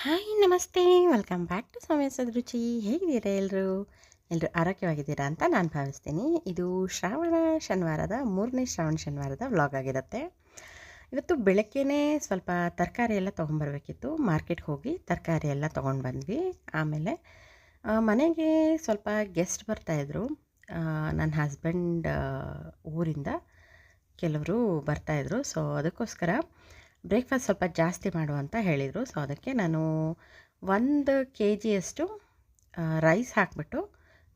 Hi, ನಮಸ್ತೆ. Welcome back to ಸೌಮ್ಯಸದ ರುಚಿ ಹೇಗಿದ್ದೀರಾ ಎಲ್ಲರೂ ಎಲ್ಲರೂ ಆರೋಗ್ಯವಾಗಿದ್ದೀರಾ ಅಂತ ನಾನು ಭಾವಿಸ್ತೀನಿ. ಇದು ಶ್ರಾವಣ ಶನಿವಾರದ ಮೂರನೇ ಶ್ರಾವಣ ಶನಿವಾರದ ವ್ಲಾಗ್ ಆಗಿರುತ್ತೆ. ಇವತ್ತು ಬೆಳಗ್ಗೆನೇ ಸ್ವಲ್ಪ ತರಕಾರಿ ಎಲ್ಲ ತೊಗೊಂಬರ್ಬೇಕಿತ್ತು ಮಾರ್ಕೆಟ್ಗೆ ಹೋಗಿ ತರಕಾರಿ ಎಲ್ಲ ತೊಗೊಂಡು ಬಂದ್ವಿ ಆಮೇಲೆ ಮನೆಗೆ ಸ್ವಲ್ಪ ಗೆಸ್ಟ್ ಬರ್ತಾಯಿದ್ರು ನನ್ನ ಹಸ್ಬೆಂಡ್ ಊರಿಂದ ಕೆಲವರು ಬರ್ತಾಯಿದ್ರು ಸೊ, ಅದಕ್ಕೋಸ್ಕರ ಬ್ರೇಕ್ಫಾಸ್ಟ್ ಸ್ವಲ್ಪ ಜಾಸ್ತಿ ಮಾಡು ಅಂತ ಹೇಳಿದರು. ಸೊ ಅದಕ್ಕೆ ನಾನು ಒಂದು ಕೆ ಜಿಯಷ್ಟು ರೈಸ್ ಹಾಕಿಬಿಟ್ಟು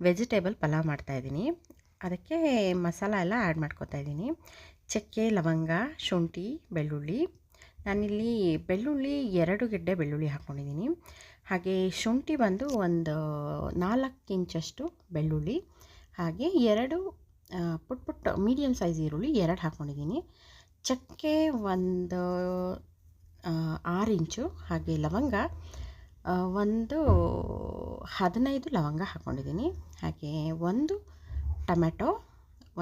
ವೆಜಿಟೇಬಲ್ ಪಲಾವ್ ಮಾಡ್ತಾಯಿದ್ದೀನಿ ಅದಕ್ಕೆ ಮಸಾಲ ಎಲ್ಲ ಆ್ಯಡ್ ಮಾಡ್ಕೊತಾ ಇದ್ದೀನಿ. ಚಕ್ಕೆ, ಲವಂಗ, ಶುಂಠಿ, ಬೆಳ್ಳುಳ್ಳಿ. ನಾನಿಲ್ಲಿ ಬೆಳ್ಳುಳ್ಳಿ ಎರಡು ಗೆಡ್ಡೆ ಬೆಳ್ಳುಳ್ಳಿ ಹಾಕ್ಕೊಂಡಿದ್ದೀನಿ. ಹಾಗೆ ಶುಂಠಿ ಬಂದು ಒಂದು ನಾಲ್ಕು ಇಂಚಷ್ಟು ಬೆಳ್ಳುಳ್ಳಿ. ಹಾಗೆ ಎರಡು ಪುಟ್ ಪುಟ್ ಮೀಡಿಯಮ್ ಸೈಜ್ ಈರುಳ್ಳಿ ಎರಡು ಹಾಕ್ಕೊಂಡಿದ್ದೀನಿ. ಚಕ್ಕೆ ಒಂದು ಆರು ಇಂಚು ಹಾಗೆ ಲವಂಗ ಒಂದು ಹದಿನೈದು ಲವಂಗ ಹಾಕ್ಕೊಂಡಿದ್ದೀನಿ ಹಾಗೆ ಒಂದು ಟೊಮೆಟೊ,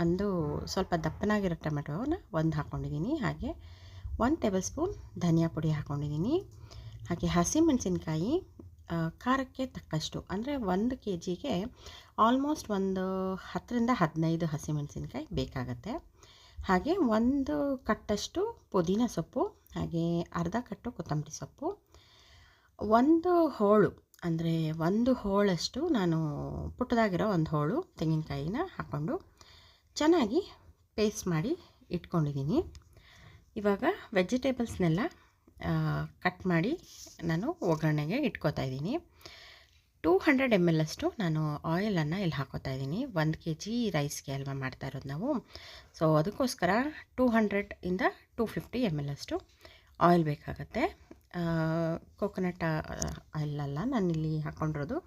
ಒಂದು ಸ್ವಲ್ಪ ದಪ್ಪನಾಗಿರೋ ಟೊಮೆಟೊನ ಒಂದು ಹಾಕ್ಕೊಂಡಿದ್ದೀನಿ ಹಾಗೆ ಒಂದು ಟೇಬಲ್ ಸ್ಪೂನ್ ಧನಿಯಾ ಪುಡಿ ಹಾಕ್ಕೊಂಡಿದ್ದೀನಿ ಹಾಗೆ ಹಸಿಮೆಣಸಿನ್ಕಾಯಿ ಖಾರಕ್ಕೆ ತಕ್ಕಷ್ಟು, ಅಂದರೆ ಒಂದು ಕೆ ಜಿಗೆ ಆಲ್ಮೋಸ್ಟ್ ಒಂದು ಹತ್ತರಿಂದ ಹದಿನೈದು ಹಸಿಮೆಣಸಿನ್ಕಾಯಿ ಬೇಕಾಗತ್ತೆ. ಹಾಗೆ ಒಂದು ಕಟ್ಟಷ್ಟು ಪುದೀನ ಸೊಪ್ಪು, ಹಾಗೆ ಅರ್ಧ ಕಟ್ಟು ಕೊತ್ತಂಬರಿ ಸೊಪ್ಪು. ಒಂದು ಹೋಳು, ಅಂದರೆ ಒಂದು ಹೋಳಷ್ಟು ನಾನು ಪುಟ್ಟದಾಗಿರೋ ಒಂದು ಹೋಳು ತೆಂಗಿನಕಾಯಿನ ಹಾಕ್ಕೊಂಡು ಚೆನ್ನಾಗಿ ಪೇಸ್ಟ್ ಮಾಡಿ ಇಟ್ಕೊಂಡಿದ್ದೀನಿ. ಇವಾಗ ವೆಜಿಟೇಬಲ್ಸ್ನೆಲ್ಲ ಕಟ್ ಮಾಡಿ ನಾನು ಒಗ್ಗರಣೆಗೆ ಇಟ್ಕೋತಾ ಇದ್ದೀನಿ. ಟೂ ಹಂಡ್ರೆಡ್ ಎಂ ಎಲ್ ಅಷ್ಟು ನಾನು ಆಯಿಲನ್ನು ಇಲ್ಲಿ ಹಾಕೋತಾ ಇದ್ದೀನಿ. ಒಂದು ಕೆ ಜಿ ರೈಸ್ಗೆ ಅಲ್ವಾ ಮಾಡ್ತಾ ಇರೋದು ನಾವು. ಸೊ ಅದಕ್ಕೋಸ್ಕರ two hundred two fifty M L ಅಷ್ಟು ಆಯಿಲ್ ಬೇಕಾಗತ್ತೆ. ಅಲ್ಲ ಇಲ್ಲಿ ಹಾಕ್ಕೊಂಡಿರೋದು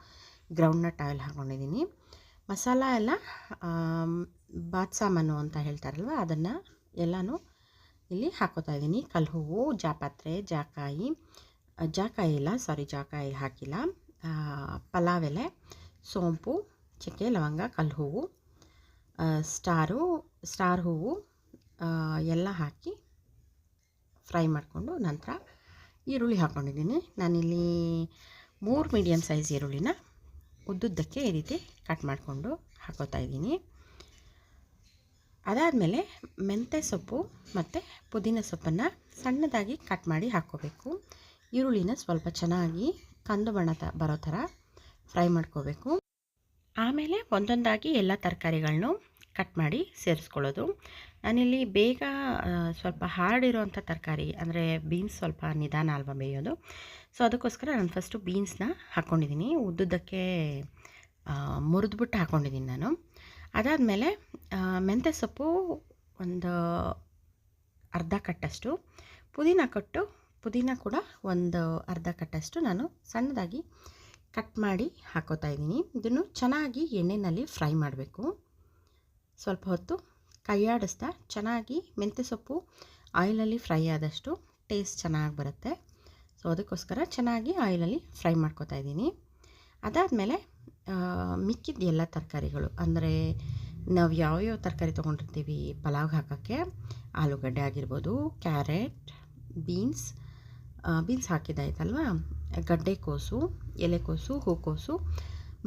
ಗ್ರೌಂಡ್ನಟ್ ಆಯಿಲ್ ಹಾಕ್ಕೊಂಡಿದ್ದೀನಿ ಮಸಾಲ ಎಲ್ಲ ಬಾತ್ ಸಾಮಾನು ಅಂತ ಹೇಳ್ತಾರಲ್ವ, ಅದನ್ನು ಎಲ್ಲನೂ ಇಲ್ಲಿ ಹಾಕೋತಾ ಇದ್ದೀನಿ. ಕಲ್ಹೂವು ಜಾಪಾತ್ರೆ, ಜಾಕಾಯಿ ಜಾಕಾಯಿ ಇಲ್ಲ ಸಾರಿ ಜಾಕಾಯಿ ಹಾಕಿಲ್ಲ. ಪಲಾವ್ ಎಲೆ ಸೋಂಪು, ಚಕ್ಕೆ, ಲವಂಗ ಕಲ್ಲು ಹೂವು ಸ್ಟಾರು, ಸ್ಟಾರ್ ಹೂವು ಎಲ್ಲ ಹಾಕಿ ಫ್ರೈ ಮಾಡಿಕೊಂಡು ನಂತರ ಈರುಳ್ಳಿ ಹಾಕ್ಕೊಂಡಿದ್ದೀನಿ ನಾನಿಲ್ಲಿ ಮೂರು ಮೀಡಿಯಮ್ ಸೈಜ್ ಈರುಳ್ಳಿನ ಉದ್ದುದ್ದಕ್ಕೆ ಈ ರೀತಿ ಕಟ್ ಮಾಡಿಕೊಂಡು ಹಾಕೋತಾ ಇದ್ದೀನಿ. ಅದಾದಮೇಲೆ ಮೆಂತ್ಯ ಸೊಪ್ಪು ಮತ್ತು ಪುದೀನ ಸೊಪ್ಪನ್ನು ಸಣ್ಣದಾಗಿ ಕಟ್ ಮಾಡಿ ಹಾಕ್ಕೋಬೇಕು. ಈರುಳ್ಳಿನ ಸ್ವಲ್ಪ ಚೆನ್ನಾಗಿ ಕಂದು ಬಣ್ಣ ತ ಬರೋ ಥರ ಫ್ರೈ ಮಾಡ್ಕೋಬೇಕು. ಆಮೇಲೆ ಒಂದೊಂದಾಗಿ ಎಲ್ಲ ತರಕಾರಿಗಳನ್ನು ಕಟ್ ಮಾಡಿ ಸೇರಿಸ್ಕೊಳ್ಳೋದು. ನಾನಿಲ್ಲಿ ಬೇಗ ಸ್ವಲ್ಪ ಹಾರ್ಡ್ ಇರೋವಂಥ ತರಕಾರಿ, ಅಂದರೆ ಬೀನ್ಸ್ ಸ್ವಲ್ಪ ನಿಧಾನ ಅಲ್ವಾ ಬೇಯೋದು. ಸೊ ಅದಕ್ಕೋಸ್ಕರ ನಾನು ಫಸ್ಟು ಬೀನ್ಸ್ನ ಹಾಕ್ಕೊಂಡಿದ್ದೀನಿ ಉದ್ದುದ್ದಕ್ಕೆ ಮುರಿದ್ಬಿಟ್ಟು ಹಾಕ್ಕೊಂಡಿದ್ದೀನಿ ನಾನು. ಅದಾದಮೇಲೆ ಮೆಂತ್ಯ ಸೊಪ್ಪು ಒಂದು ಅರ್ಧ ಕಟ್ಟಷ್ಟು, ಪುದೀನ ಕಟ್ಟು ಪುದೀನ ಕೂಡ ಒಂದು ಅರ್ಧ ಕಟ್ಟಷ್ಟು ನಾನು ಸಣ್ಣದಾಗಿ ಕಟ್ ಮಾಡಿ ಹಾಕೋತಾ ಇದ್ದೀನಿ. ಇದನ್ನು ಚೆನ್ನಾಗಿ ಎಣ್ಣೆಯಲ್ಲಿ ಫ್ರೈ ಮಾಡಬೇಕು. ಸ್ವಲ್ಪ ಹೊತ್ತು ಕೈಯಾಡಿಸ್ತಾ ಚೆನ್ನಾಗಿ ಮೆಂತ್ಯ ಸೊಪ್ಪು ಆಯಿಲಲ್ಲಿ ಫ್ರೈ ಆದಷ್ಟು ಟೇಸ್ಟ್ ಚೆನ್ನಾಗಿ ಬರುತ್ತೆ. ಸೊ, ಅದಕ್ಕೋಸ್ಕರ ಚೆನ್ನಾಗಿ ಆಯಿಲಲ್ಲಿ ಫ್ರೈ ಮಾಡ್ಕೋತಾ ಇದ್ದೀನಿ. ಅದಾದಮೇಲೆ ಮಿಕ್ಕಿದ ಎಲ್ಲ ತರಕಾರಿಗಳು, ಅಂದರೆ ನಾವು ಯಾವ್ಯಾವ ತರಕಾರಿ ತೊಗೊಂಡಿರ್ತೀವಿ ಪಲಾವ್ಗೆ ಹಾಕೋಕ್ಕೆ, ಆಲೂಗಡ್ಡೆ ಆಗಿರ್ಬೋದು, ಕ್ಯಾರೆಟ್, ಬೀನ್ಸ್ ಬೀನ್ಸ್ ಹಾಕಿದ್ದಾಯ್ತಲ್ವಾ? ಗಡ್ಡೆಕೋಸು ಎಲೆಕೋಸು ಹೂಕೋಸು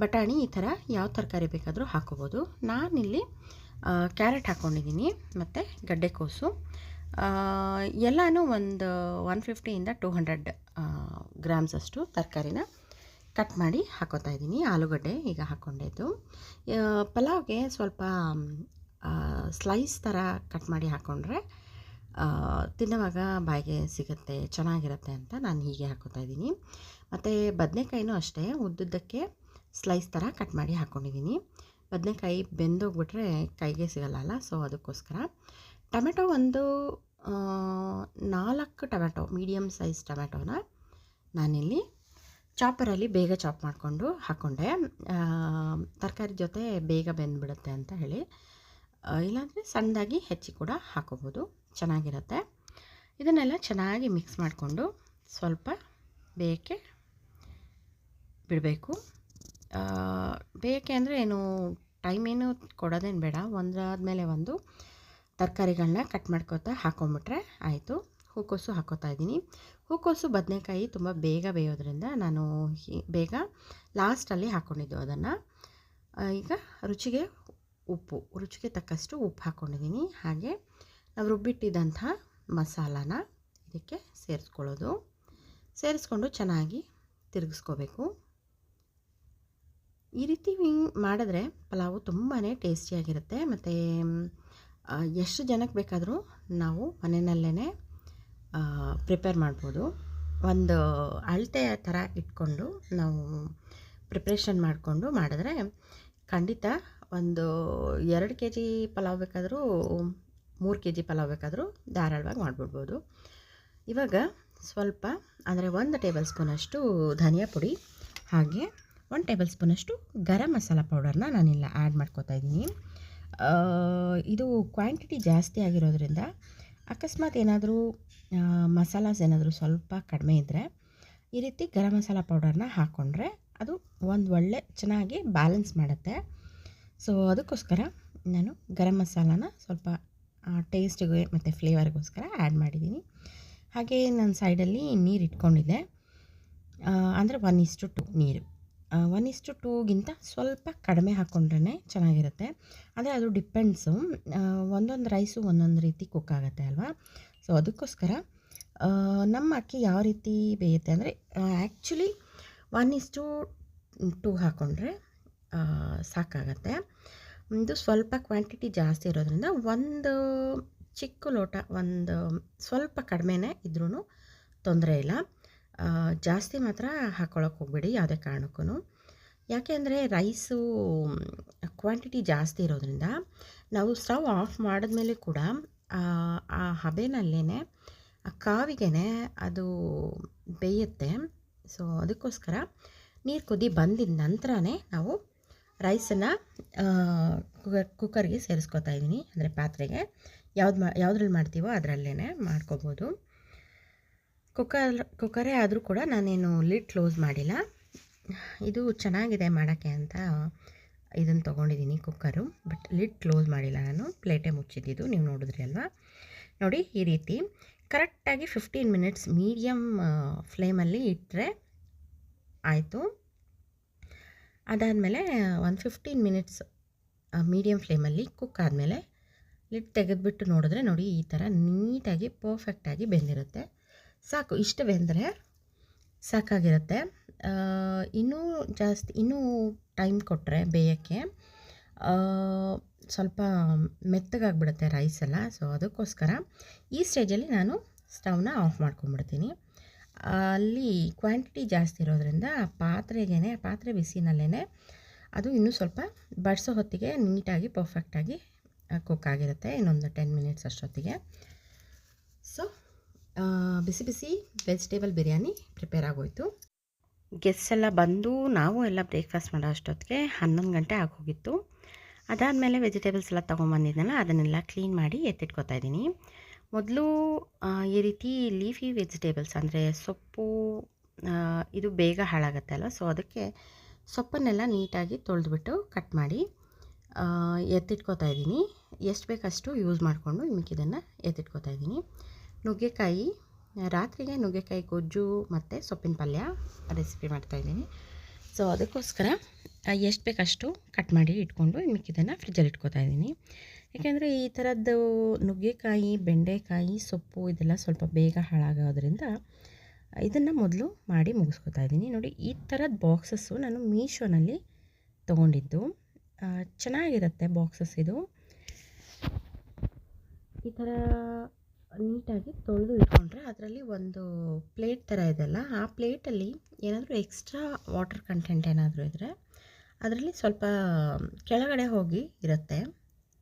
ಬಟಾಣಿ ಈ ಥರ ಯಾವ ತರಕಾರಿ ಬೇಕಾದರೂ ಹಾಕೋಬೋದು. ನಾನಿಲ್ಲಿ ಕ್ಯಾರೆಟ್ ಹಾಕ್ಕೊಂಡಿದ್ದೀನಿ ಮತ್ತು ಗಡ್ಡೆಕೋಸು ಎಲ್ಲನೂ ಒಂದು ಒನ್ ಫಿಫ್ಟಿಯಿಂದ ಟೂ ಹಂಡ್ರೆಡ್ ಗ್ರಾಮ್ಸ್ ಅಷ್ಟು ತರಕಾರಿನ ಕಟ್ ಮಾಡಿ ಹಾಕೋತಾ ಇದ್ದೀನಿ. ಆಲೂಗಡ್ಡೆ ಈಗ ಹಾಕ್ಕೊಂಡಿದ್ದು ಪಲಾವ್ಗೆ ಸ್ವಲ್ಪ ಸ್ಲೈಸ್ ಥರ ಕಟ್ ಮಾಡಿ ಹಾಕ್ಕೊಂಡ್ರೆ ತಿನ್ನುವಾಗ ಬಾಯಿಗೆ ಸಿಗುತ್ತೆ, ಚೆನ್ನಾಗಿರುತ್ತೆ ಅಂತ ನಾನು ಹೀಗೆ ಹಾಕೋತಾ ಇದ್ದೀನಿ. ಮತ್ತು ಬದನೆಕಾಯಿನೂ ಅಷ್ಟೇ, ಉದ್ದುದ್ದಕ್ಕೆ ಸ್ಲೈಸ್ ಥರ ಕಟ್ ಮಾಡಿ ಹಾಕ್ಕೊಂಡಿದ್ದೀನಿ ಬದನೆಕಾಯಿ ಬೆಂದೋಗ್ಬಿಟ್ರೆ ಕೈಗೆ ಸಿಗಲ್ಲ ಸೊ ಅದಕ್ಕೋಸ್ಕರ. ಟೊಮೆಟೊ ಒಂದು ನಾಲ್ಕು ಟೊಮೆಟೊ ಮೀಡಿಯಮ್ ಸೈಜ್ ಟೊಮೆಟೊನ ನಾನಿಲ್ಲಿ ಚಾಪರಲ್ಲಿ ಬೇಗ ಚಾಪ್ ಮಾಡಿಕೊಂಡು ಹಾಕ್ಕೊಂಡೆ ತರಕಾರಿ ಜೊತೆ ಬೇಗ ಬೆಂದ್ಬಿಡುತ್ತೆ ಅಂತ ಹೇಳಿ. ಇಲ್ಲಾಂದರೆ ಸಣ್ಣದಾಗಿ ಹೆಚ್ಚಿ ಕೂಡ ಹಾಕೋಬೋದು. ಚೆನ್ನಾಗಿರುತ್ತೆ. ಇದನ್ನೆಲ್ಲ ಚೆನ್ನಾಗಿ ಮಿಕ್ಸ್ ಮಾಡಿಕೊಂಡು ಸ್ವಲ್ಪ ಬೇಯಕ್ಕೆ ಬಿಡಬೇಕು. ಬೇಯಕ್ಕೆ ಅಂದರೆ ಏನು ಟೈಮ್ ಏನು ಕೊಡೋದೇನು ಬೇಡ. ಒಂದಾದಮೇಲೆ ಒಂದು ತರಕಾರಿಗಳನ್ನ ಕಟ್ ಮಾಡ್ಕೋತಾ ಹಾಕೊಂಬಿಟ್ರೆ ಆಯಿತು. ಹೂಕೋಸು ಹಾಕೋತಾ ಇದ್ದೀನಿ. ಹೂಕೋಸು ಬದನೆಕಾಯಿ ತುಂಬ ಬೇಗ ಬೇಯೋದ್ರಿಂದ ನಾನು ಬೇಗ ಲಾಸ್ಟಲ್ಲಿ ಹಾಕ್ಕೊಂಡಿದ್ದು ಅದನ್ನು. ಈಗ ರುಚಿಗೆ ಉಪ್ಪು, ರುಚಿಗೆ ತಕ್ಕಷ್ಟು ಉಪ್ಪು ಹಾಕ್ಕೊಂಡಿದ್ದೀನಿ ಹಾಗೆ ನಾವು ರುಬ್ಬಿಟ್ಟಿದ್ದಂಥ ಮಸಾಲಾನ ಇದಕ್ಕೆ ಸೇರಿಸ್ಕೊಳ್ಳೋದು. ಸೇರಿಸ್ಕೊಂಡು ಚೆನ್ನಾಗಿ ತಿರುಗಿಸ್ಕೋಬೇಕು. ಈ ರೀತಿ ಮಾಡಿದ್ರೆ ಪಲಾವು ತುಂಬಾ ಟೇಸ್ಟಿಯಾಗಿರುತ್ತೆ. ಮತ್ತು ಎಷ್ಟು ಜನಕ್ಕೆ ಬೇಕಾದರೂ ನಾವು ಮನೆಯಲ್ಲೇ ಪ್ರಿಪೇರ್ ಮಾಡ್ಬೋದು. ಒಂದು ಅಳತೆಯ ಥರ ಇಟ್ಕೊಂಡು ನಾವು ಪ್ರಿಪ್ರೇಷನ್ ಮಾಡಿಕೊಂಡು ಮಾಡಿದ್ರೆ ಖಂಡಿತ ಒಂದು ಎರಡು ಕೆ ಜಿ ಪಲಾವ್ ಬೇಕಾದರೂ ಮೂರು ಕೆ ಜಿ ಪಲಾವ್ ಬೇಕಾದರೂ ಧಾರಾಳವಾಗಿ ಮಾಡಿಬಿಡ್ಬೋದು. ಇವಾಗ ಸ್ವಲ್ಪ, ಅಂದರೆ ಒಂದು ಟೇಬಲ್ ಸ್ಪೂನಷ್ಟು ಧನಿಯಾ ಪುಡಿ, ಹಾಗೆ ಒಂದು ಟೇಬಲ್ ಸ್ಪೂನಷ್ಟು ಗರಂ ಮಸಾಲ ಪೌಡರ್ನ ನಾನಿಲ್ಲ ಆ್ಯಡ್ ಮಾಡ್ಕೋತಾ ಇದ್ದೀನಿ. ಇದು ಕ್ವಾಂಟಿಟಿ ಜಾಸ್ತಿ ಆಗಿರೋದ್ರಿಂದ ಅಕಸ್ಮಾತ್ ಏನಾದರೂ ಮಸಾಲಾಸ್ ಏನಾದರೂ ಸ್ವಲ್ಪ ಕಡಿಮೆ ಇದ್ದರೆ ಈ ರೀತಿ ಗರಂ ಮಸಾಲ ಪೌಡರ್ನ ಹಾಕ್ಕೊಂಡ್ರೆ ಅದು ಒಂದು ಒಳ್ಳೆ ಚೆನ್ನಾಗಿ ಬ್ಯಾಲೆನ್ಸ್ ಮಾಡುತ್ತೆ. ಸೊ, ಅದಕ್ಕೋಸ್ಕರ ನಾನು ಗರಂ ಮಸಾಲಾನ ಸ್ವಲ್ಪ ಟೇಸ್ಟಿಗೆ ಮತ್ತು ಫ್ಲೇವರ್ಗೋಸ್ಕರ ಆ್ಯಡ್ ಮಾಡಿದ್ದೀನಿ. ಹಾಗೆ ನಾನು ಸೈಡಲ್ಲಿ ನೀರು ಇಟ್ಕೊಂಡಿದ್ದೆ. ಅಂದರೆ ಒನ್ ಇಸ್ಟು ಟು ನೀರು. ಒನ್ ಇಸ್ಟು ಟೂಗಿಂತ ಸ್ವಲ್ಪ ಕಡಿಮೆ ಹಾಕ್ಕೊಂಡ್ರೇ ಚೆನ್ನಾಗಿರುತ್ತೆ. ಅಂದರೆ ಅದು ಡಿಪೆಂಡ್ಸು ಒಂದೊಂದು ರೈಸು ಒಂದೊಂದು ರೀತಿ ಕುಕ್ ಆಗುತ್ತೆ ಅಲ್ವಾ? ಸೊ ಅದಕ್ಕೋಸ್ಕರ ನಮ್ಮ ಅಕ್ಕಿ ಯಾವ ರೀತಿ ಬೇಯುತ್ತೆ ಅಂದರೆ ಆ್ಯಕ್ಚುಲಿ ಒನ್ ಇಸ್ಟು ಟೂ ಹಾಕ್ಕೊಂಡ್ರೆ ಸಾಕಾಗತ್ತೆ. ಇದು ಸ್ವಲ್ಪ ಕ್ವಾಂಟಿಟಿ ಜಾಸ್ತಿ ಇರೋದ್ರಿಂದ ಒಂದು ಚಿಕ್ಕ ಲೋಟ ಒಂದು ಸ್ವಲ್ಪ ಕಡಿಮೆನೇ ಇದ್ರೂ ತೊಂದರೆ ಇಲ್ಲ. ಜಾಸ್ತಿ ಮಾತ್ರ ಹಾಕ್ಕೊಳಕ್ಕೆ ಹೋಗಬೇಡಿ ಯಾವುದೇ ಕಾರಣಕ್ಕೂ ಯಾಕೆ ಅಂದರೆ ರೈಸು ಕ್ವಾಂಟಿಟಿ ಜಾಸ್ತಿ ಇರೋದ್ರಿಂದ ನಾವು ಸ್ಟವ್ ಆಫ್ ಮಾಡಿದ್ಮೇಲೆ ಕೂಡ ಆ, ಹಬೆನಲ್ಲೇ ಆ ಕಾವಿಗೆ ಅದು ಬೇಯುತ್ತೆ. ಸೊ ಅದಕ್ಕೋಸ್ಕರ ನೀರು ಕುದಿ ಬಂದಿದ ನಂತರನೇ ನಾವು ರೈಸನ್ನು ಕುಕ್ಕರ್ ಕುಕ್ಕರ್ಗೆ ಸೇರಿಸ್ಕೊತಾ ಇದ್ದೀನಿ, ಅಂದರೆ ಪಾತ್ರೆಗೆ. ಯಾವ್ದು ಮಾ, ಯಾವುದ್ರಲ್ಲಿ ಮಾಡ್ತೀವೋ ಅದರಲ್ಲೇ ಮಾಡ್ಕೋಬೋದು. ಕುಕ್ಕರ್ ಕುಕ್ಕರೇ ಆದರೂ ಕೂಡ ನಾನೇನು ಲಿಡ್ ಕ್ಲೋಸ್ ಮಾಡಿಲ್ಲ. ಇದು ಚೆನ್ನಾಗಿದೆ ಮಾಡೋಕ್ಕೆ ಅಂತ ಇದನ್ನು ತೊಗೊಂಡಿದ್ದೀನಿ ಕುಕ್ಕರು ಬಟ್ ಲಿಡ್ ಕ್ಲೋಸ್ ಮಾಡಿಲ್ಲ ನಾನು. ಪ್ಲೇಟೇ ಮುಚ್ಚಿದ್ದಿದ್ದು, ನೀವು ನೋಡಿದ್ರಿ ಅಲ್ವಾ? ನೋಡಿ, ಈ ರೀತಿ. ಕರೆಕ್ಟಾಗಿ ಫಿಫ್ಟೀನ್ ಮಿನಿಟ್ಸ್ ಮೀಡಿಯಮ್ ಫ್ಲೇಮಲ್ಲಿ ಇಟ್ಟರೆ ಆಯಿತು. ಅದಾದಮೇಲೆ, ಒಂದು ಫಿಫ್ಟೀನ್ ಮಿನಿಟ್ಸ್ ಮೀಡಿಯಮ್ ಫ್ಲೇಮಲ್ಲಿ ಕುಕ್ ಆದಮೇಲೆ ಲಿಡ್ ತೆಗೆದುಬಿಟ್ಟು ನೋಡಿದ್ರೆ ನೋಡಿ ಈ ಥರ ನೀಟಾಗಿ ಪರ್ಫೆಕ್ಟಾಗಿ ಬೆಂದಿರುತ್ತೆ. ಸಾಕು, ಇಷ್ಟು ಬೆಂದರೆ ಸಾಕಾಗಿರುತ್ತೆ. ಇನ್ನೂ ಜಾಸ್ತಿ, ಇನ್ನೂ ಟೈಮ್ ಕೊಟ್ಟರೆ ಬೇಯೋಕ್ಕೆ ಸ್ವಲ್ಪ ಮೆತ್ತಗಾಗ್ಬಿಡುತ್ತೆ ರೈಸ್ ಎಲ್ಲ. ಸೊ ಅದಕ್ಕೋಸ್ಕರ ಈ ಸ್ಟೇಜಲ್ಲಿ ನಾನು ಸ್ಟವ್ನ ಆಫ್ ಮಾಡ್ಕೊಂಬಿಡ್ತೀನಿ ಅಲ್ಲಿ ಕ್ವಾಂಟಿಟಿ ಜಾಸ್ತಿ ಇರೋದ್ರಿಂದ ಆ ಪಾತ್ರೆಗೇ ಪಾತ್ರೆ ಬಿಸಿನಲ್ಲೇ ಅದು ಇನ್ನೂ ಸ್ವಲ್ಪ ಬಡಿಸೋ ಹೊತ್ತಿಗೆ ನೀಟಾಗಿ ಪರ್ಫೆಕ್ಟಾಗಿ ಕುಕ್ ಆಗಿರುತ್ತೆ ಇನ್ನೊಂದು ಟೆನ್ ಮಿನಿಟ್ಸ್ ಅಷ್ಟೊತ್ತಿಗೆ. ಸೊ ಬಿಸಿ ಬಿಸಿ ವೆಜಿಟೇಬಲ್ ಬಿರಿಯಾನಿ ಪ್ರಿಪೇರ್ ಆಗೋಯಿತು. ಗೆಸ್ಟ್ ಎಲ್ಲ ಬಂದು ನಾವು ಎಲ್ಲ ಬ್ರೇಕ್ಫಾಸ್ಟ್ ಮಾಡೋ ಅಷ್ಟೊತ್ತಿಗೆ ಹನ್ನೊಂದು ಗಂಟೆ ಆಗೋಗಿತ್ತು. ಅದಾದಮೇಲೆ ವೆಜಿಟೇಬಲ್ಸ್ ಎಲ್ಲ ತೊಗೊಂಬಂದಿದ್ದೆನಲ್ಲ ಅದನ್ನೆಲ್ಲ ಕ್ಲೀನ್ ಮಾಡಿ ಎತ್ತಿಟ್ಕೊತಾ ಇದ್ದೀನಿ. ಮೊದಲು ಈ ರೀತಿ ಲೀಫಿ ವೆಜಿಟೇಬಲ್ಸ್ ಅಂದರೆ ಸೊಪ್ಪು ಇದು ಬೇಗ ಹಾಳಾಗುತ್ತೆ ಅಲ್ವ? ಸೊ ಅದಕ್ಕೆ ಸೊಪ್ಪನ್ನೆಲ್ಲ ನೀಟಾಗಿ ತೊಳೆದ್ಬಿಟ್ಟು ಕಟ್ ಮಾಡಿ ಎತ್ತಿಟ್ಕೋತಾ ಇದ್ದೀನಿ. ಎಷ್ಟು ಬೇಕಷ್ಟು ಯೂಸ್ ಮಾಡಿಕೊಂಡು ಮಿಕ್ಕಿದ್ದನ್ನು ಎತ್ತಿಟ್ಕೊತಾ ಇದ್ದೀನಿ. ನುಗ್ಗೆಕಾಯಿ, ರಾತ್ರಿಗೆ ನುಗ್ಗೆಕಾಯಿ ಗೊಜ್ಜು ಮತ್ತು ಸೊಪ್ಪಿನ ಪಲ್ಯ ರೆಸಿಪಿ ಮಾಡ್ತಾಯಿದ್ದೀನಿ ಸೊ ಅದಕ್ಕೋಸ್ಕರ ಎಷ್ಟು ಬೇಕಷ್ಟು ಕಟ್ ಮಾಡಿ ಇಟ್ಕೊಂಡು ಮಿಕ್ಕಿದ್ದನ್ನು ಫ್ರಿಜ್ಜಲ್ಲಿ ಇಟ್ಕೋತಾ ಇದ್ದೀನಿ. ಯಾಕೆಂದರೆ ಈ ಥರದ್ದು ನುಗ್ಗೆಕಾಯಿ, ಬೆಂಡೆಕಾಯಿ, ಸೊಪ್ಪು ಇದೆಲ್ಲ ಸ್ವಲ್ಪ ಬೇಗ ಹಾಳಾಗೋದ್ರಿಂದ ಇದನ್ನು ಮೊದಲು ಮಾಡಿ ಮುಗಿಸ್ಕೊತಾ ಇದ್ದೀನಿ. ನೋಡಿ, ಈ ಥರದ ಬಾಕ್ಸಸ್ಸು ನಾನು ಮೀಶೋನಲ್ಲಿ ತೊಗೊಂಡಿದ್ದು. ಚೆನ್ನಾಗಿರುತ್ತೆ ಬಾಕ್ಸಸ್ ಇದು. ಈ ಥರ ನೀಟಾಗಿ ತೊಳೆದು ಇಟ್ಕೊಂಡ್ರೆ ಅದರಲ್ಲಿ ಒಂದು ಪ್ಲೇಟ್ ಥರ ಇದೆಲ್ಲ. ಆ ಪ್ಲೇಟಲ್ಲಿ ಏನಾದರೂ ಎಕ್ಸ್ಟ್ರಾ ವಾಟರ್ ಕಂಟೆಂಟ್ ಏನಾದರೂ ಇದ್ದರೆ ಅದರಲ್ಲಿ ಸ್ವಲ್ಪ ಕೆಳಗಡೆ ಹೋಗಿ ಇರುತ್ತೆ.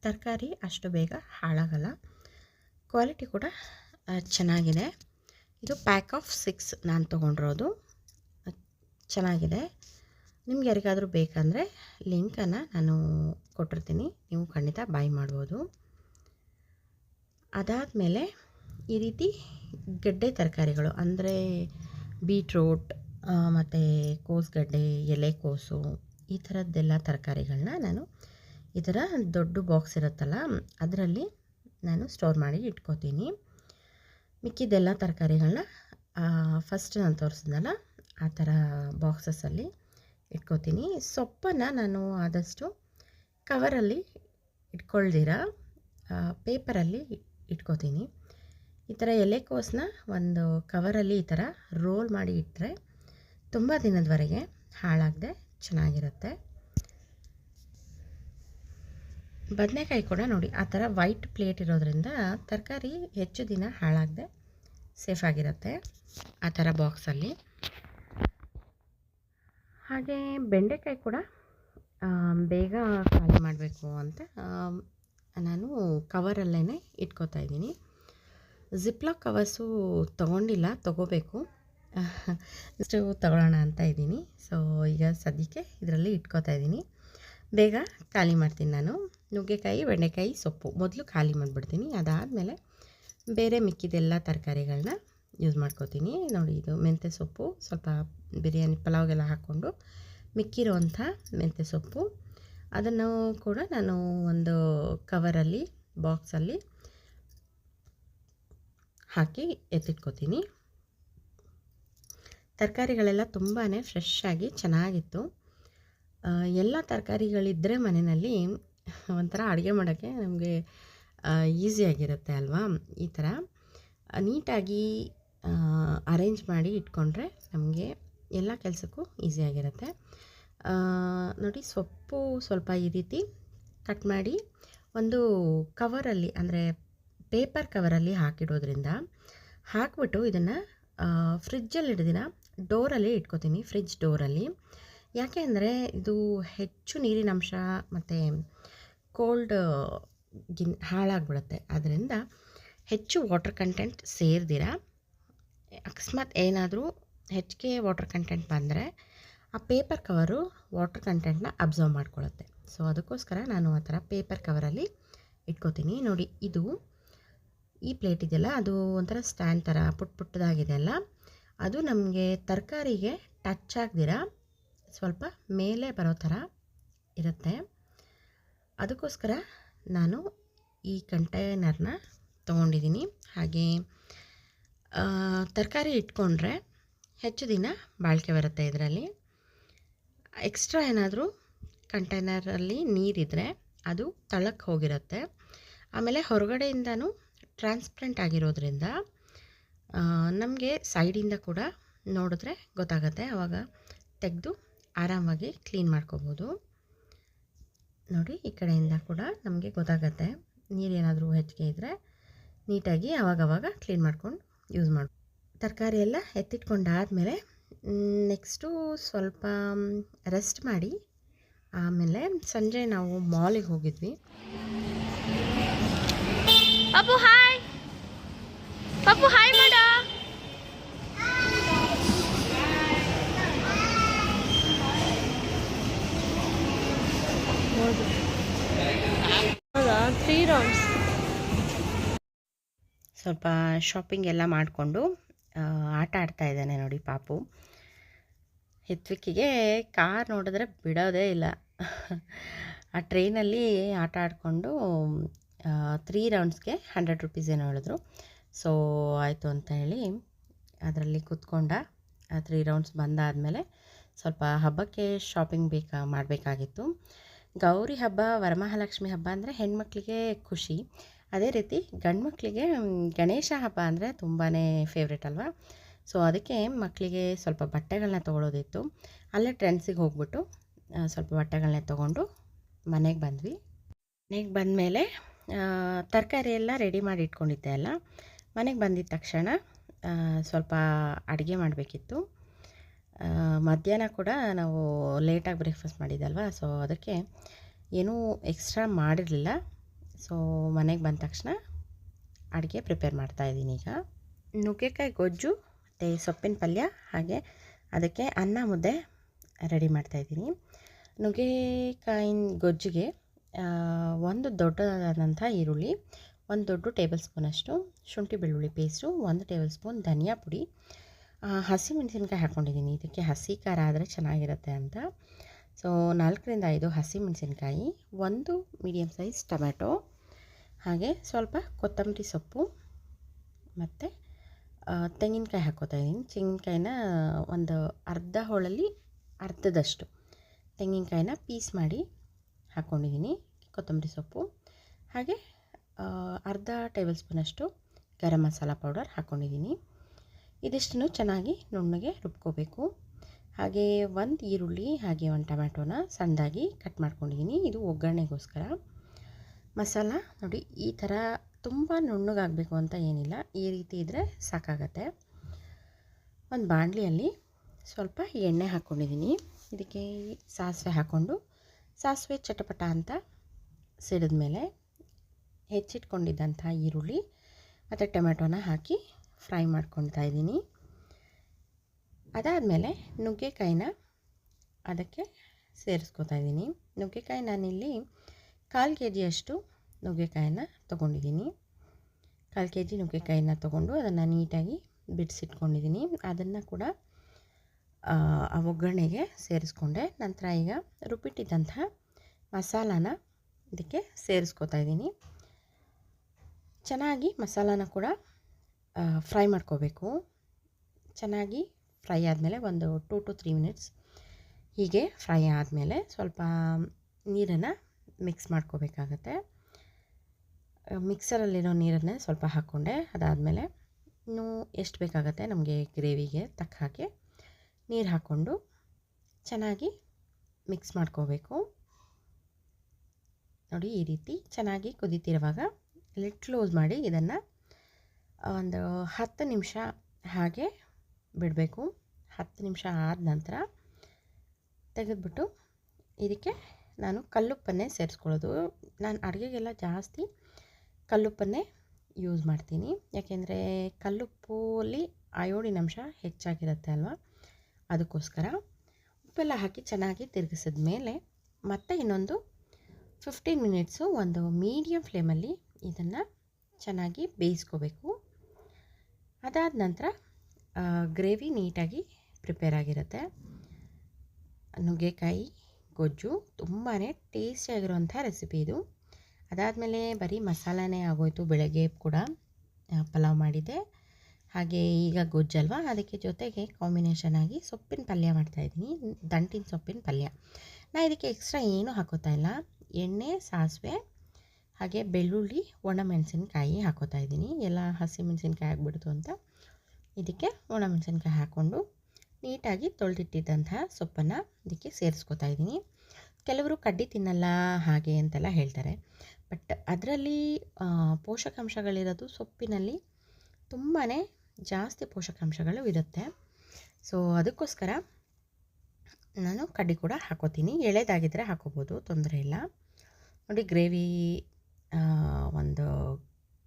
ತರಕಾರಿ ಅಷ್ಟು ಬೇಗ ಹಾಳಾಗಲ್ಲ. ಕ್ವಾಲಿಟಿ ಕೂಡ ಚೆನ್ನಾಗಿದೆ. ಇದು ಪ್ಯಾಕ್ ಆಫ್ ಸಿಕ್ಸ್ ನಾನು ತೊಗೊಂಡಿರೋದು. ಚೆನ್ನಾಗಿದೆ. ನಿಮ್ಗೆ ಯಾರಿಗಾದರೂ ಬೇಕಂದರೆ ಲಿಂಕನ್ನು ನಾನು ಕೊಟ್ಟಿರ್ತೀನಿ. ನೀವು ಖಂಡಿತ ಬಾಯ್ ಮಾಡ್ಬೋದು. ಅದಾದಮೇಲೆ ಈ ರೀತಿ ಗಡ್ಡೆ ತರಕಾರಿಗಳು, ಅಂದರೆ ಬೀಟ್ರೋಟ್ ಮತ್ತು ಕೋಸುಗಡ್ಡೆ ಎಲೆಕೋಸು, ಈ ಥರದ್ದೆಲ್ಲ ತರಕಾರಿಗಳನ್ನ ನಾನು ಈ ಥರ ದೊಡ್ಡ ಬಾಕ್ಸ್ ಇರುತ್ತಲ್ಲ, ಅದರಲ್ಲಿ ನಾನು ಸ್ಟೋರ್ ಮಾಡಿ ಇಟ್ಕೋತೀನಿ. ಮಿಕ್ಕಿದ್ದೆಲ್ಲ ತರಕಾರಿಗಳನ್ನ ಫಸ್ಟ್ ನಾನು ತೋರಿಸಿದ್ನಲ್ಲ, ಆ ಥರ ಬಾಕ್ಸಸ್ಸಲ್ಲಿ ಇಟ್ಕೋತೀನಿ. ಸೊಪ್ಪನ್ನು ನಾನು ಆದಷ್ಟು ಕವರಲ್ಲಿ ಇಟ್ಕೊಳ್ದಿರ ಪೇಪರಲ್ಲಿ ಇಟ್ಕೋತೀನಿ. ಈ ಥರ ಎಲೆಕೋಸನ್ನ ಒಂದು ಕವರಲ್ಲಿ ಈ ಥರ ರೋಲ್ ಮಾಡಿ ಇಟ್ಟರೆ ತುಂಬ ದಿನದವರೆಗೆ ಹಾಳಾಗದೆ ಚೆನ್ನಾಗಿರುತ್ತೆ. ಬದನೆಕಾಯಿ ಕೂಡ ನೋಡಿ, ಆ ಥರ ವೈಟ್ ಪ್ಲೇಟ್ ಇರೋದ್ರಿಂದ ತರಕಾರಿ ಹೆಚ್ಚು ದಿನ ಹಾಳಾಗದೆ ಸೇಫ್ ಆಗಿರುತ್ತೆ ಆ ಥರ ಬಾಕ್ಸಲ್ಲಿ ಹಾಗೆ ಬೆಂಡೆಕಾಯಿ ಕೂಡ ಬೇಗ ಖಾಲಿ ಮಾಡಬೇಕು ಅಂತ ನಾನು ಕವರಲ್ಲೇ ಇಟ್ಕೋತಾ ಇದ್ದೀನಿ. ಜಿಪ್ಲಾಕ್ ಕವರ್ಸು ತೊಗೊಂಡಿಲ್ಲ, ತೊಗೋಬೇಕು. ಇಷ್ಟು ತೊಗೊಳ್ಳೋಣ ಅಂತ ಇದ್ದೀನಿ. ಸೊ ಈಗ ಸದ್ಯಕ್ಕೆ ಇದರಲ್ಲಿ ಇಟ್ಕೋತಾ ಇದ್ದೀನಿ. ಬೇಗ ಖಾಲಿ ಮಾಡ್ತೀನಿ ನಾನು. ನುಗ್ಗೆಕಾಯಿ, ಬೆಂಡೆಕಾಯಿ, ಸೊಪ್ಪು. ಮೊದಲು ಖಾಲಿ ಮಾಡಿಬಿಡ್ತೀನಿ. ಅದಾದಮೇಲೆ ಬೇರೆ ಮಿಕ್ಕಿದೆಲ್ಲ ತರಕಾರಿಗಳನ್ನ ಯೂಸ್ ಮಾಡ್ಕೋತೀನಿ. ನೋಡಿ, ಇದು ಮೆಂತ್ಯ ಸೊಪ್ಪು, ಸ್ವಲ್ಪ ಬಿರಿಯಾನಿ ಪಲಾವ್ಗೆಲ್ಲ ಹಾಕ್ಕೊಂಡು ಮಿಕ್ಕಿರೋಂಥ ಮೆಂತ್ಯ ಸೊಪ್ಪು. ಅದನ್ನು ಕೂಡ ನಾನು ಒಂದು ಕವರಲ್ಲಿ ಬಾಕ್ಸಲ್ಲಿ ಹಾಕಿ ಎತ್ತಿಟ್ಕೋತೀನಿ. ತರಕಾರಿಗಳೆಲ್ಲ ತುಂಬಾ ಫ್ರೆಶ್ ಆಗಿ ಚೆನ್ನಾಗಿತ್ತು. ಎಲ್ಲ ತರಕಾರಿಗಳಿದ್ದರೆ ಮನೆಯಲ್ಲಿ ಒಂಥರ ಅಡುಗೆ ಮಾಡೋಕ್ಕೆ ನಮಗೆ ಈಸಿಯಾಗಿರುತ್ತೆ ಅಲ್ವಾ? ಈ ಥರ. ನೀಟಾಗಿ ಅರೇಂಜ್ ಮಾಡಿ ಇಟ್ಕೊಂಡ್ರೆ ನಮಗೆ ಎಲ್ಲ ಕೆಲಸಕ್ಕೂ ಈಸಿಯಾಗಿರುತ್ತೆ ನೋಡಿ ಸೊಪ್ಪು ಸ್ವಲ್ಪ ಈ ರೀತಿ ಕಟ್ ಮಾಡಿ ಒಂದು ಕವರಲ್ಲಿ ಅಂದರೆ ಪೇಪರ್ ಕವರಲ್ಲಿ ಹಾಕಿಡೋದ್ರಿಂದ ಹಾಕ್ಬಿಟ್ಟು ಇದನ್ನು ಫ್ರಿಜ್ಜಲ್ಲಿ ಹಿಡ್ದಿನ ಡೋರಲ್ಲಿ ಇಟ್ಕೋತೀನಿ ಫ್ರಿಜ್ ಡೋರಲ್ಲಿ ಯಾಕೆ ಅಂದರೆ ಇದು ಹೆಚ್ಚು ನೀರಿನಂಶ ಮತ್ತು ಕೋಲ್ಡ್ ಗಿನ್, ಹಾಳಾಗ್ಬಿಡುತ್ತೆ. ಅದರಿಂದ ಹೆಚ್ಚು ವಾಟರ್ ಕಂಟೆಂಟ್ ಸೇರ್ದಿರ. ಅಕಸ್ಮಾತ್ ಏನಾದರೂ ಹೆಚ್ಚಿಗೆ ವಾಟರ್ ಕಂಟೆಂಟ್ ಬಂದರೆ ಆ ಪೇಪರ್ ಕವರು ವಾಟರ್ ಕಂಟೆಂಟ್ನ ಅಬ್ಸರ್ವ್ ಮಾಡ್ಕೊಳ್ಳುತ್ತೆ ಸೊ, ಅದಕ್ಕೋಸ್ಕರ ನಾನು ಆ ಥರ ಪೇಪರ್ ಕವರಲ್ಲಿ ಇಟ್ಕೋತೀನಿ. ನೋಡಿ, ಇದು ಈ ಪ್ಲೇಟ್ ಇದೆಯಲ್ಲ, ಅದು ಒಂಥರ ಸ್ಟ್ಯಾಂಡ್ ಥರ, ಪುಟ್ ಪುಟ್ಟದಾಗಿದೆಯಲ್ಲ ಅದು ನಮಗೆ ತರಕಾರಿಗೆ ಟಚ್ ಆಗದಿರ. ಸ್ವಲ್ಪ ಮೇಲೆ ಬರೋ ಥರ ಇರುತ್ತೆ. ಅದಕ್ಕೋಸ್ಕರ ನಾನು ಈ ಕಂಟೈನರ್ನ ತೊಗೊಂಡಿದ್ದೀನಿ. ಹಾಗೆ ತರಕಾರಿ ಇಟ್ಕೊಂಡ್ರೆ ಹೆಚ್ಚು ದಿನ ಬಾಳಿಕೆ ಬರುತ್ತೆ ಇದರಲ್ಲಿ. ಎಕ್ಸ್ಟ್ರಾ ಏನಾದರೂ ಕಂಟೈನರಲ್ಲಿ ನೀರಿದ್ರೆ ಅದು ತಳಕ್ಕೆ ಹೋಗಿರುತ್ತೆ. ಆಮೇಲೆ ಹೊರಗಡೆಯಿಂದನೂ ಟ್ರಾನ್ಸ್ಪರೆಂಟ್ ಆಗಿರೋದ್ರಿಂದ ನಮಗೆ ಸೈಡಿಂದ ಕೂಡ ನೋಡಿದ್ರೆ ಗೊತ್ತಾಗುತ್ತೆ. ಆವಾಗ ತೆಗೆದು ಆರಾಮಾಗಿ ಕ್ಲೀನ್ ಮಾಡ್ಕೋಬೋದು. ನೋಡಿ, ಈ ಕಡೆಯಿಂದ ಕೂಡ ನಮಗೆ ಗೊತ್ತಾಗತ್ತೆ. ನೀರೇನಾದರೂ ಹೆಚ್ಚಿಗೆ ಇದ್ದರೆ ನೀಟಾಗಿ ಆವಾಗವಾಗ ಕ್ಲೀನ್ ಮಾಡ್ಕೊಂಡು ಯೂಸ್ ಮಾಡಿ. ತರಕಾರಿ ಎಲ್ಲ ಎತ್ತಿಟ್ಕೊಂಡಾದಮೇಲೆ ನೆಕ್ಸ್ಟು ಸ್ವಲ್ಪ ರೆಸ್ಟ್ ಮಾಡಿ, ಆಮೇಲೆ ಸಂಜೆ ನಾವು ಮಾಲಿಗೆ ಹೋಗಿದ್ವಿ. ಹಾಯ್ ಹಾಯ್ ಹೌದಾ ತ್ರೀ ರೌಂಡ್ಸ್ ಸ್ವಲ್ಪ ಶಾಪಿಂಗ್ ಎಲ್ಲ ಮಾಡಿಕೊಂಡು ಆಟ ಆಡ್ತಾ ಇದ್ದಾನೆ ನೋಡಿ ಪಾಪು. ಹೆತ್ವಿಕ್ಕಿಗೆ ಕಾರ್ ನೋಡಿದ್ರೆ ಬಿಡೋದೇ ಇಲ್ಲ. ಆ ಟ್ರೈನಲ್ಲಿ ಆಟ ಆಡಿಕೊಂಡು ತ್ರೀ ರೌಂಡ್ಸ್ಗೆ ಹಂಡ್ರೆಡ್ ರುಪೀಸ್ ಏನೋ ಹೇಳಿದ್ರು. ಸೊ ಆಯಿತು ಅಂತ ಹೇಳಿ ಅದರಲ್ಲಿ ಕೂತ್ಕೊಂಡ ತ್ರೀ ರೌಂಡ್ಸ್ ಬಂದಾದಮೇಲೆ ಸ್ವಲ್ಪ ಹಬ್ಬಕ್ಕೆ ಶಾಪಿಂಗ್ ಬೇಕಾ, ಮಾಡಬೇಕಾಗಿತ್ತು. ಗೌರಿ ಹಬ್ಬ, ವರಮಹಾಲಕ್ಷ್ಮಿ ಹಬ್ಬ ಅಂದರೆ ಹೆಣ್ಮಕ್ಳಿಗೆ ಖುಷಿ. ಅದೇ ರೀತಿ ಗಂಡು ಮಕ್ಕಳಿಗೆ ಗಣೇಶ ಹಬ್ಬ ಅಂದರೆ ತುಂಬಾ ಫೇವ್ರೇಟ್ ಅಲ್ವಾ? ಸೊ ಅದಕ್ಕೆ ಮಕ್ಕಳಿಗೆ ಸ್ವಲ್ಪ ಬಟ್ಟೆಗಳನ್ನ ತೊಗೊಳೋದಿತ್ತು. ಅಲ್ಲೇ ಟ್ರೆಂಡ್ಸಿಗೆ ಹೋಗ್ಬಿಟ್ಟು ಸ್ವಲ್ಪ ಬಟ್ಟೆಗಳನ್ನ ತೊಗೊಂಡು ಮನೆಗೆ ಬಂದ್ವಿ. ಮನೆಗೆ ಬಂದಮೇಲೆ ತರಕಾರಿ ಎಲ್ಲ ರೆಡಿ ಮಾಡಿ ಇಟ್ಕೊಂಡಿದ್ದೆ ಅಲ್ಲ. ಮನೆಗೆ ಬಂದಿದ್ದ ತಕ್ಷಣ ಸ್ವಲ್ಪ ಅಡುಗೆ ಮಾಡಬೇಕಿತ್ತು. ಮಧ್ಯಾಹ್ನ ಕೂಡ ನಾವು ಲೇಟಾಗಿ ಬ್ರೇಕ್ಫಾಸ್ಟ್ ಮಾಡಿದ್ದಲ್ವ ಸೊ ಅದಕ್ಕೆ ಏನೂ ಎಕ್ಸ್ಟ್ರಾ ಮಾಡಿರಲಿಲ್ಲ. ಸೊ ಮನೆಗೆ ಬಂದ ತಕ್ಷಣ ಅಡುಗೆ ಪ್ರಿಪೇರ್ ಮಾಡ್ತಾಯಿದ್ದೀನಿ ಈಗ. ನುಗ್ಗೆಕಾಯಿ, ಗೊಜ್ಜು ಮತ್ತು ಸೊಪ್ಪಿನ ಪಲ್ಯ, ಹಾಗೆ ಅದಕ್ಕೆ ಅನ್ನ, ಮುದ್ದೆ ರೆಡಿ ಮಾಡ್ತಾಯಿದ್ದೀನಿ ನುಗ್ಗೆಕಾಯಿನ, ಗೊಜ್ಜಿಗೆ ಒಂದು ದೊಡ್ಡದಾದಂಥ ಈರುಳ್ಳಿ, ಒಂದು ದೊಡ್ಡ ಟೇಬಲ್ ಸ್ಪೂನಷ್ಟು ಶುಂಠಿ ಬೆಳ್ಳುಳ್ಳಿ ಪೇಸ್ಟು ಒಂದು ಟೇಬಲ್ ಸ್ಪೂನ್ ಧನಿಯಾ ಪುಡಿ ಹಸಿಮೆಣಸಿನ್ಕಾಯಿ ಹಾಕ್ಕೊಂಡಿದ್ದೀನಿ ಇದಕ್ಕೆ ಹಸಿ ಖಾರ ಆದರೆ ಚೆನ್ನಾಗಿರುತ್ತೆ ಅಂತ. ಸೊ ನಾಲ್ಕರಿಂದ ಐದು ಹಸಿ ಮೆಣಸಿನ್ಕಾಯಿ, ಒಂದು ಮೀಡಿಯಮ್ ಸೈಜ್ ಟೊಮೆಟೊ ಹಾಗೆ ಸ್ವಲ್ಪ ಕೊತ್ತಂಬರಿ ಸೊಪ್ಪು ಮತ್ತು ತೆಂಗಿನಕಾಯಿ ಹಾಕ್ಕೋತಾ ಇದ್ದೀನಿ ತೆಂಗಿನಕಾಯಿನ ಒಂದು ಅರ್ಧ ಹೋಳಲ್ಲಿ ಅರ್ಧದಷ್ಟು ತೆಂಗಿನಕಾಯಿನ ಪೀಸ್ ಮಾಡಿ ಹಾಕ್ಕೊಂಡಿದ್ದೀನಿ ಕೊತ್ತಂಬರಿ ಸೊಪ್ಪು. ಹಾಗೆ ಅರ್ಧ ಟೇಬಲ್ ಸ್ಪೂನಷ್ಟು ಗರಂ ಮಸಾಲ ಪೌಡರ್ ಹಾಕ್ಕೊಂಡಿದ್ದೀನಿ ಇದಿಷ್ಟನ್ನು ಚೆನ್ನಾಗಿ ನುಣ್ಣಗೆ ರುಬ್ಕೋಬೇಕು. ಹಾಗೆ ಒಂದು ಈರುಳ್ಳಿ, ಹಾಗೆ ಒಂದು ಟೊಮ್ಯಾಟೋನ ಸಣ್ಣದಾಗಿ ಕಟ್ ಮಾಡ್ಕೊಂಡಿದ್ದೀನಿ ಇದು ಒಗ್ಗರಣೆಗೋಸ್ಕರ. ಮಸಾಲ ನೋಡಿ, ಈ ಥರ ತುಂಬ ನುಣ್ಣಗಾಗಬೇಕು ಅಂತ ಏನಿಲ್ಲ. ಈ ರೀತಿ ಇದ್ದರೆ ಸಾಕಾಗತ್ತೆ. ಒಂದು ಬಾಣಲಿಯಲ್ಲಿ ಸ್ವಲ್ಪ ಎಣ್ಣೆ ಹಾಕ್ಕೊಂಡಿದ್ದೀನಿ ಇದಕ್ಕೆ ಸಾಸಿವೆ ಹಾಕ್ಕೊಂಡು ಸಾಸಿವೆ ಚಟಪಟ ಅಂತ ಸಿಡಿದ ಮೇಲೆ ಹೆಚ್ಚಿಟ್ಕೊಂಡಿದ್ದಂಥ ಈರುಳ್ಳಿ ಮತ್ತು ಟೊಮೆಟೊನ ಹಾಕಿ ಫ್ರೈ ಮಾಡ್ಕೊತಾ ಇದ್ದೀನಿ. ಅದಾದಮೇಲೆ ನುಗ್ಗೆಕಾಯಿನ ಅದಕ್ಕೆ ಸೇರಿಸ್ಕೊತಾ ಇದ್ದೀನಿ. ನುಗ್ಗೆಕಾಯಿ ನಾನಿಲ್ಲಿ ಕಾಲು ಕೆ ಜಿಯಷ್ಟು ನುಗ್ಗೆಕಾಯಿನ ತೊಗೊಂಡಿದ್ದೀನಿ. ಕಾಲು ಕೆ ಜಿ ನುಗ್ಗೆಕಾಯಿನ ತೊಗೊಂಡು ಅದನ್ನು ನೀಟಾಗಿ ಬಿಡಿಸಿಟ್ಕೊಂಡಿದ್ದೀನಿ. ಅದನ್ನು ಕೂಡ ಆ, ಒಗ್ಗರಣೆಗೆ ಸೇರಿಸ್ಕೊಂಡೆ. ನಂತರ ಈಗ ರುಬ್ಬಿಟ್ಟಿದ್ದಂತಹ ಮಸಾಲಾನ ಇದಕ್ಕೆ ಸೇರಿಸ್ಕೊತಾ ಇದ್ದೀನಿ. ಚೆನ್ನಾಗಿ ಮಸಾಲಾನ ಕೂಡ ಫ್ರೈ ಮಾಡ್ಕೋಬೇಕು. ಚೆನ್ನಾಗಿ ಫ್ರೈ ಆದಮೇಲೆ ಒಂದು ಟೂ ಟು ತ್ರೀ ಮಿನಿಟ್ಸ್ ಹೀಗೆ ಫ್ರೈ ಆದಮೇಲೆ ಸ್ವಲ್ಪ ನೀರನ್ನು ಮಿಕ್ಸ್ ಮಾಡ್ಕೋಬೇಕಾಗತ್ತೆ. ಮಿಕ್ಸರಲ್ಲಿರೋ ನೀರನ್ನೇ ಸ್ವಲ್ಪ ಹಾಕ್ಕೊಂಡೆ. ಅದಾದಮೇಲೆ ಇನ್ನೂ ಎಷ್ಟು ಬೇಕಾಗತ್ತೆ ನಮಗೆ ಗ್ರೇವಿಗೆ ತಕ್ಕ ಹಾಗೆ ನೀರು ಹಾಕ್ಕೊಂಡು ಚೆನ್ನಾಗಿ ಮಿಕ್ಸ್ ಮಾಡ್ಕೋಬೇಕು. ನೋಡಿ ಈ ರೀತಿ ಚೆನ್ನಾಗಿ ಕುದೀತಿರುವಾಗ ಲಿಡ್ ಕ್ಲೋಸ್ ಮಾಡಿ ಇದನ್ನು ಒಂದು ಹತ್ತು ನಿಮಿಷ ಹಾಗೆ ಬಿಡಬೇಕು. ಹತ್ತು ನಿಮಿಷ ಆದ ನಂತರ ತೆಗೆದುಬಿಟ್ಟು ಇದಕ್ಕೆ ನಾನು ಕಲ್ಲುಪ್ಪನ್ನೇ ಸೇರಿಸ್ಕೊಳ್ಳೋದು. ನಾನು ಅಡುಗೆಗೆಲ್ಲ ಜಾಸ್ತಿ ಕಲ್ಲುಪ್ಪನ್ನೇ ಯೂಸ್ ಮಾಡ್ತೀನಿ. ಯಾಕೆಂದರೆ ಕಲ್ಲುಪ್ಪಲ್ಲಿ ಅಯೋಡಿನ ಅಂಶ ಹೆಚ್ಚಾಗಿರುತ್ತೆ ಅಲ್ವಾ? ಅದಕ್ಕೋಸ್ಕರ ಉಪ್ಪೆಲ್ಲ ಹಾಕಿ ಚೆನ್ನಾಗಿ ತಿರುಗಿಸಿದ ಮೇಲೆ ಮತ್ತೆ ಇನ್ನೊಂದು ಫಿಫ್ಟೀನ್ ಮಿನಿಟ್ಸು ಒಂದು ಮೀಡಿಯಮ್ ಫ್ಲೇಮಲ್ಲಿ ಇದನ್ನು ಚೆನ್ನಾಗಿ ಬೇಯಿಸ್ಕೋಬೇಕು. ಅದಾದ ನಂತರ ಗ್ರೇವಿ ನೀಟಾಗಿ ಪ್ರಿಪೇರ್ ಆಗಿರುತ್ತೆ. ನುಗ್ಗೆಕಾಯಿ, ಗೊಜ್ಜು ತುಂಬಾ ಟೇಸ್ಟಿಯಾಗಿರುವಂಥ ರೆಸಿಪಿ ಇದು. ಅದಾದಮೇಲೆ ಬರೀ ಮಸಾಲಾನೇ ಆಗೋಯ್ತು, ಬೆಳಗ್ಗೆ ಕೂಡ ಪಲಾವ್ ಮಾಡಿದ್ದೆ. ಹಾಗೆ ಈಗ ಗೊಜ್ಜಲ್ವ ಅದಕ್ಕೆ ಜೊತೆಗೆ ಕಾಂಬಿನೇಷನ್ ಆಗಿ ಸೊಪ್ಪಿನ ಪಲ್ಯ ಮಾಡ್ತಾಯಿದ್ದೀನಿ ದಂಟಿನ ಸೊಪ್ಪಿನ ಪಲ್ಯ. ನಾನು ಇದಕ್ಕೆ ಎಕ್ಸ್ಟ್ರಾ ಏನೂ ಹಾಕೋತಾ ಇಲ್ಲ. ಎಣ್ಣೆ, ಸಾಸಿವೆ ಹಾಗೆ ಬೆಳ್ಳುಳ್ಳಿ, ಒಣಮೆಣಸಿನ್ಕಾಯಿ ಹಾಕೋತಾ ಇದ್ದೀನಿ. ಎಲ್ಲ ಹಸಿ ಮೆಣಸಿನ್ಕಾಯಿ ಆಗಿಬಿಡ್ತು ಅಂತ. ಇದಕ್ಕೆ ಒಣಮೆಣಸಿನ್ಕಾಯಿ ಹಾಕ್ಕೊಂಡು ನೀಟಾಗಿ ತೊಳೆದಿಟ್ಟಿದ್ದಂತಹ ಸೊಪ್ಪನ್ನು ಇದಕ್ಕೆ ಸೇರಿಸ್ಕೊತಾ ಇದ್ದೀನಿ. ಕೆಲವರು ಕಡ್ಡಿ ತಿನ್ನಲ್ಲ ಹಾಗೆ ಅಂತೆಲ್ಲ ಹೇಳ್ತಾರೆ. ಬಟ್ ಅದರಲ್ಲಿ ಪೋಷಕಾಂಶಗಳಿರೋದು ಸೊಪ್ಪಿನಲ್ಲಿ ತುಂಬಾ ಜಾಸ್ತಿ ಪೋಷಕಾಂಶಗಳು ಇರುತ್ತೆ. ಸೊ, ಅದಕ್ಕೋಸ್ಕರ ನಾನು ಕಡ್ಡಿ ಕೂಡ ಹಾಕೋತೀನಿ. ಎಳೆದಾಗಿದ್ದರೆ ಹಾಕೋಬೋದು, ತೊಂದರೆ ಇಲ್ಲ. ನೋಡಿ, ಗ್ರೇವಿ ಒಂದು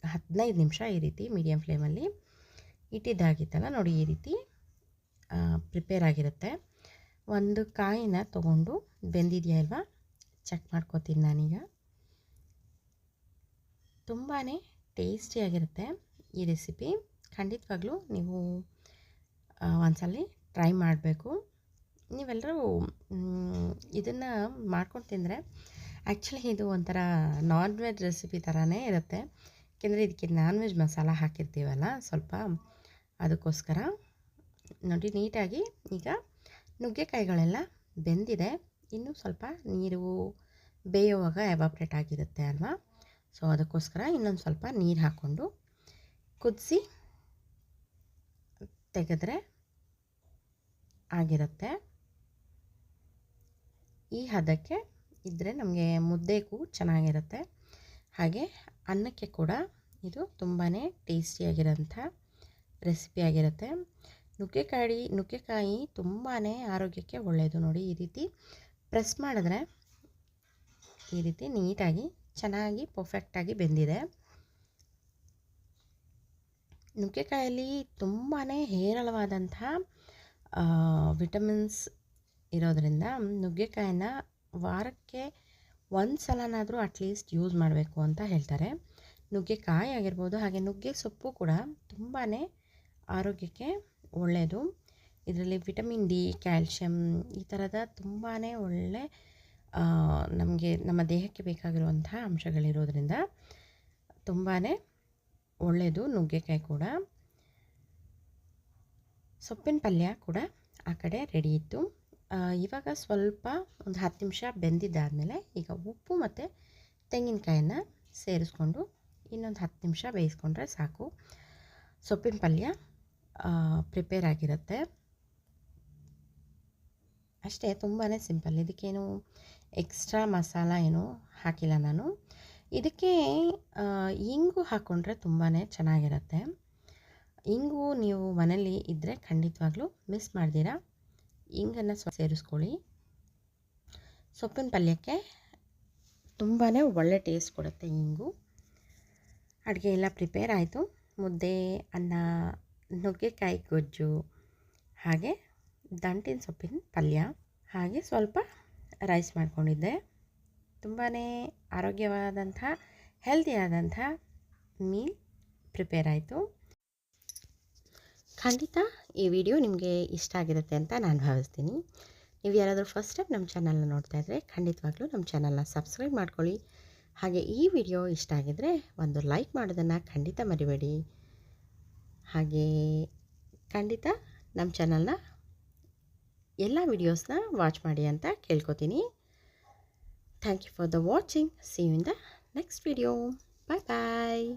ಹದಿನೈದು ನಿಮಿಷ ಈ ರೀತಿ ಮೀಡಿಯಮ್ ಫ್ಲೇಮಲ್ಲಿ ಇಟ್ಟಿದ್ದಾಗಿತ್ತಲ್ಲ, ನೋಡಿ ಈ ರೀತಿ ಪ್ರಿಪೇರ್ ಆಗಿರುತ್ತೆ. ಒಂದು ಕಾಯಿನ ತೊಗೊಂಡು ಬೆಂದಿದೆಯಾ ಇಲ್ವಾ? ಚೆಕ್ ಮಾಡ್ಕೋತೀನಿ ನಾನೀಗ. ತುಂಬಾ ಟೇಸ್ಟಿಯಾಗಿರುತ್ತೆ ಈ ರೆಸಿಪಿ ಖಂಡಿತವಾಗ್ಲೂ ನೀವು ಒಂದ್ಸಲ ಟ್ರೈ ಮಾಡಬೇಕು. ನೀವೆಲ್ಲರೂ ಇದನ್ನು ಮಾಡ್ಕೊಂಡು ತಿಂದರೆ ಆ್ಯಕ್ಚುಲಿ ಇದು ಒಂಥರ ನಾನ್ ವೆಜ್ ರೆಸಿಪಿ ಥರನೇ ಇರುತ್ತೆ. ಯಾಕೆಂದರೆ ಇದಕ್ಕೆ ನಾನ್ ವೆಜ್ ಮಸಾಲ ಹಾಕಿರ್ತೀವಲ್ಲ, ಸ್ವಲ್ಪ ಅದಕ್ಕೋಸ್ಕರ. ನೋಡಿ, ನೀಟಾಗಿ ಈಗ ನುಗ್ಗೆಕಾಯಿಗಳೆಲ್ಲ ಬೆಂದಿದೆ. ಇನ್ನೂ ಸ್ವಲ್ಪ ನೀರು ಬೇಯುವಾಗ ಎವಾಪ್ರೇಟ್ ಆಗಿರುತ್ತೆ ಅಲ್ವಾ? ಸೊ ಅದಕ್ಕೋಸ್ಕರ ಇನ್ನೊಂದು ಸ್ವಲ್ಪ ನೀರು ಹಾಕ್ಕೊಂಡು ಕುದಿಸಿ ತೆಗೆದ್ರೆ ಆಗಿರುತ್ತೆ. ಈ ಹದಕ್ಕೆ ಇದ್ದರೆ ನಮಗೆ ಮುದ್ದೆಗೂ ಚೆನ್ನಾಗಿರುತ್ತೆ. ಹಾಗೆ ಅನ್ನಕ್ಕೆ ಕೂಡ ಇದು ತುಂಬಾ ಟೇಸ್ಟಿಯಾಗಿರೋಂಥ ರೆಸಿಪಿ ಆಗಿರುತ್ತೆ. ನುಗ್ಗೆಕಾಯಿ ನುಗ್ಗೆಕಾಯಿ ತುಂಬಾ ಆರೋಗ್ಯಕ್ಕೆ ಒಳ್ಳೆಯದು ನೋಡಿ ಈ ರೀತಿ ಪ್ರೆಸ್ ಮಾಡಿದ್ರೆ ಈ ರೀತಿ ನೀಟಾಗಿ, ಚೆನ್ನಾಗಿ ಪರ್ಫೆಕ್ಟಾಗಿ ಬೆಂದಿದೆ. ನುಗ್ಗೆಕಾಯಲ್ಲಿ ತುಂಬಾ ಹೇರಳವಾದಂಥ ವಿಟಮಿನ್ಸ್ ಇರೋದರಿಂದ ನುಗ್ಗೆಕಾಯಿನ ವಾರಕ್ಕೆ ಒಂದು ಸಲನಾದರೂ ಅಟ್ಲೀಸ್ಟ್ ಯೂಸ್ ಮಾಡಬೇಕು ಅಂತ ಹೇಳ್ತಾರೆ. ನುಗ್ಗೆಕಾಯಿ ಆಗಿರ್ಬೋದು, ಹಾಗೆ ನುಗ್ಗೆ ಸೊಪ್ಪು ಕೂಡ ತುಂಬಾ ಆರೋಗ್ಯಕ್ಕೆ ಒಳ್ಳೆಯದು ಇದರಲ್ಲಿ ವಿಟಮಿನ್ ಡಿ ಕ್ಯಾಲ್ಸಿಯಂ ಈ ಥರದ ತುಂಬಾ ಒಳ್ಳೆ ನಮಗೆ ನಮ್ಮ ದೇಹಕ್ಕೆ ಬೇಕಾಗಿರುವಂಥ ಅಂಶಗಳಿರೋದ್ರಿಂದ ತುಂಬಾ ಒಳ್ಳೆಯದು ನುಗ್ಗೆಕಾಯಿ ಕೂಡ. ಸೊಪ್ಪಿನ ಪಲ್ಯ ಕೂಡ ಆ ಕಡೆ ರೆಡಿ ಇತ್ತು. ಇವಾಗ ಸ್ವಲ್ಪ ಒಂದು ಹತ್ತು ನಿಮಿಷ ಬೆಂದಿದ್ದಾದಮೇಲೆ ಈಗ ಉಪ್ಪು ಮತ್ತು ತೆಂಗಿನಕಾಯನ್ನು ಸೇರಿಸ್ಕೊಂಡು ಇನ್ನೊಂದು ಹತ್ತು ನಿಮಿಷ ಬೇಯಿಸ್ಕೊಂಡ್ರೆ ಸಾಕು. ಸೊಪ್ಪಿನ ಪಲ್ಯ ಪ್ರಿಪೇರ್ ಆಗಿರುತ್ತೆ. ಅಷ್ಟೇ ತುಂಬಾ ಸಿಂಪಲ್ ಇದಕ್ಕೇನು ಎಕ್ಸ್ಟ್ರಾ ಮಸಾಲ ಏನು ಹಾಕಿಲ್ಲ ನಾನು. ಇದಕ್ಕೆ ಇಂಗು ಹಾಕ್ಕೊಂಡ್ರೆ ತುಂಬಾ ಚೆನ್ನಾಗಿರುತ್ತೆ. ಇಂಗು ನೀವು ಮನೇಲಿ ಇದ್ದರೆ ಖಂಡಿತವಾಗ್ಲೂ ಮಿಸ್ ಮಾಡ್ತೀರಾ? ಇಂಗನ್ನು ಸೇರಿಸ್ಕೊಳ್ಳಿ. ಸೊಪ್ಪಿನ ಪಲ್ಯಕ್ಕೆ ತುಂಬಾ ಒಳ್ಳೆ ಟೇಸ್ಟ್ ಕೊಡುತ್ತೆ ಇಂಗು ಅಡುಗೆ ಎಲ್ಲ ಪ್ರಿಪೇರ್ ಆಯಿತು. ಮುದ್ದೆ, ಅನ್ನ, ನುಗ್ಗೆಕಾಯಿ ಗೊಜ್ಜು, ಹಾಗೆ ದಂಟಿನ ಸೊಪ್ಪಿನ ಪಲ್ಯ, ಹಾಗೆ ಸ್ವಲ್ಪ ರೈಸ್ ಮಾಡ್ಕೊಂಡಿದ್ದೆ. ತುಂಬಾ ಆರೋಗ್ಯವಾದಂಥ ಹೆಲ್ದಿಯಾದಂಥ ಮೀಲ್ ಪ್ರಿಪೇರ್ ಆಯಿತು. ಖಂಡಿತ ಈ ವಿಡಿಯೋ ನಿಮಗೆ ಇಷ್ಟ ಆಗಿರುತ್ತೆ ಅಂತ ನಾನು ಭಾವಿಸ್ತೀನಿ. ನೀವು ಯಾರಾದರೂ ಫಸ್ಟ್ ಟೈಮ್ ನಮ್ಮ ಚಾನಲ್ನ ನೋಡ್ತಾ ಇದ್ದರೆ ಖಂಡಿತವಾಗ್ಲೂ ನಮ್ಮ ಚಾನಲ್ನ ಸಬ್ಸ್ಕ್ರೈಬ್ ಮಾಡ್ಕೊಳ್ಳಿ. ಹಾಗೆ ಈ ವಿಡಿಯೋ ಇಷ್ಟ ಆಗಿದ್ದರೆ ಒಂದು ಲೈಕ್ ಮಾಡೋದನ್ನು ಖಂಡಿತ ಮರಿಬೇಡಿ. ಹಾಗೆ ಖಂಡಿತ ನಮ್ಮ ಚಾನಲ್ನ ಎಲ್ಲ ವಿಡಿಯೋಸ್ನ ವಾಚ್ ಮಾಡಿ ಅಂತ ಕೇಳ್ಕೊತೀನಿ. Thank you for the watching see you in the next video bye bye